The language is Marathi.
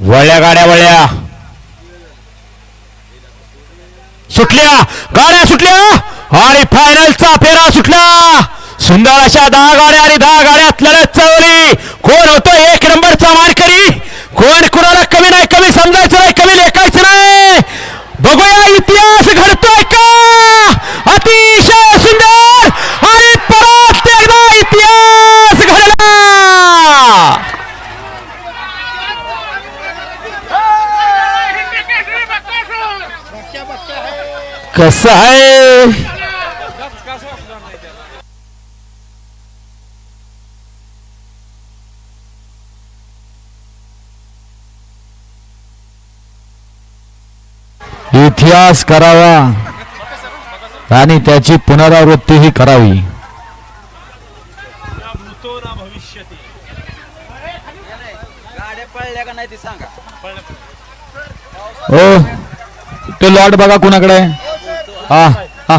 वळल्या गाड्या वळल्या. सुटल्या. गाड्या सुटल्या. आणि फायनलचा फेरा सुटला. सुंदर अशा दहा गाड्या आणि दहा गाड्यात लढत चालवली. कोण होतो एक नंबरचा मारकरी कोण कुणाला कमी नाही कमी समजायचं नाही कमी लेखायचं नाही? बघूया इतिहास कसं आहे? इतिहास करावा आणि त्याची पुनरावृत्तीही करावी. गाड्या पळल्या का नाही ते सांगा. ओ ते लॉट बघा कुणाकडे हा हा.